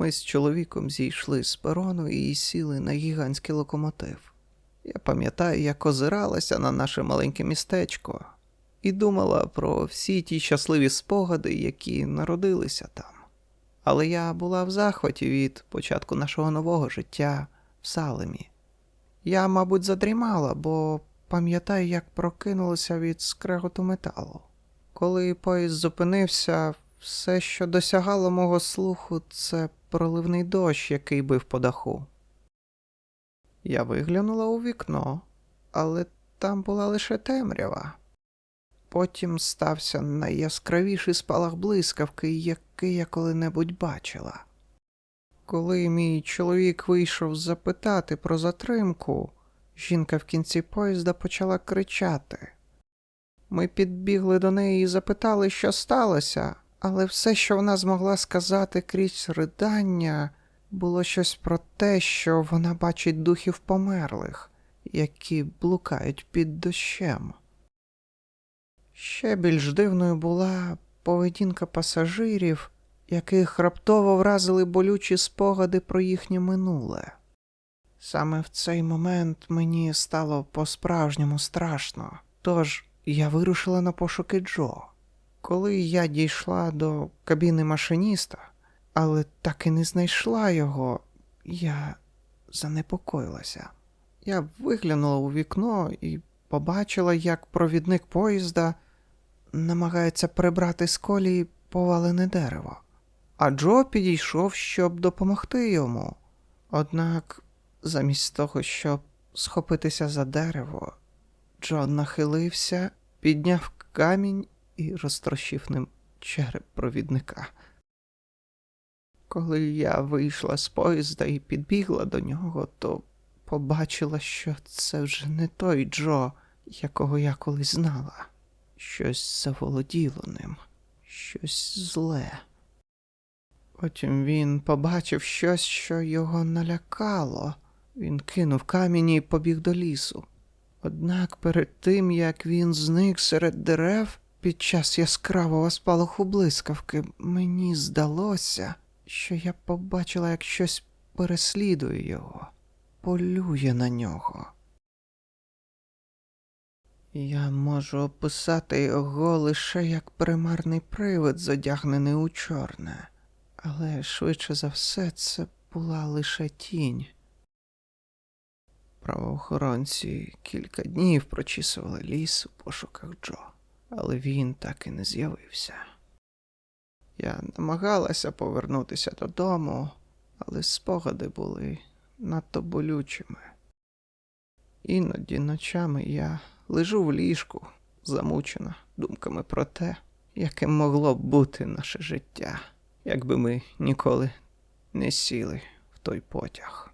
Ми з чоловіком зійшли з перону і сіли на гігантський локомотив. Я пам'ятаю, як озиралася на наше маленьке містечко і думала про всі ті щасливі спогади, які народилися там. Але я була в захваті від початку нашого нового життя в Салемі. Я, мабуть, задрімала, бо пам'ятаю, як прокинулася від скреготу металу. Коли поїзд зупинився, все, що досягало мого слуху, це проливний дощ, який бив по даху. Я виглянула у вікно, але там була лише темрява. Потім стався найяскравіший спалах блискавки, який я коли-небудь бачила. Коли мій чоловік вийшов запитати про затримку, жінка в кінці поїзда почала кричати. Ми підбігли до неї і запитали, що сталося, але все, що вона змогла сказати крізь ридання, було щось про те, що вона бачить духів померлих, які блукають під дощем. Ще більш дивною була поведінка пасажирів, яких раптово вразили болючі спогади про їхнє минуле. Саме в цей момент мені стало по-справжньому страшно, тож я вирушила на пошуки Джо. Коли я дійшла до кабіни машиніста, але так і не знайшла його, я занепокоїлася. Я виглянула у вікно і побачила, як провідник поїзда намагається прибрати з колії повалене дерево. А Джо підійшов, щоб допомогти йому. Однак, замість того, щоб схопитися за дерево, Джо нахилився, підняв камінь і розтрощив ним череп провідника. Коли я вийшла з поїзда і підбігла до нього, то побачила, що це вже не той Джо, якого я колись знала. Щось заволоділо ним, щось зле. Потім він побачив щось, що його налякало. Він кинув камінь і побіг до лісу. Однак перед тим, як він зник серед дерев під час яскравого спалаху блискавки, мені здалося, що я побачила, як щось переслідує його, полює на нього. Я можу описати його лише як примарний привид, задягнений у чорне, але швидше за все це була лише тінь. Правоохоронці кілька днів прочісували ліс у пошуках Джо, але він так і не з'явився. Я намагалася повернутися додому, але спогади були надто болючими. Іноді ночами я лежу в ліжку, замучена думками про те, яким могло б бути наше життя, якби ми ніколи не сіли в той потяг.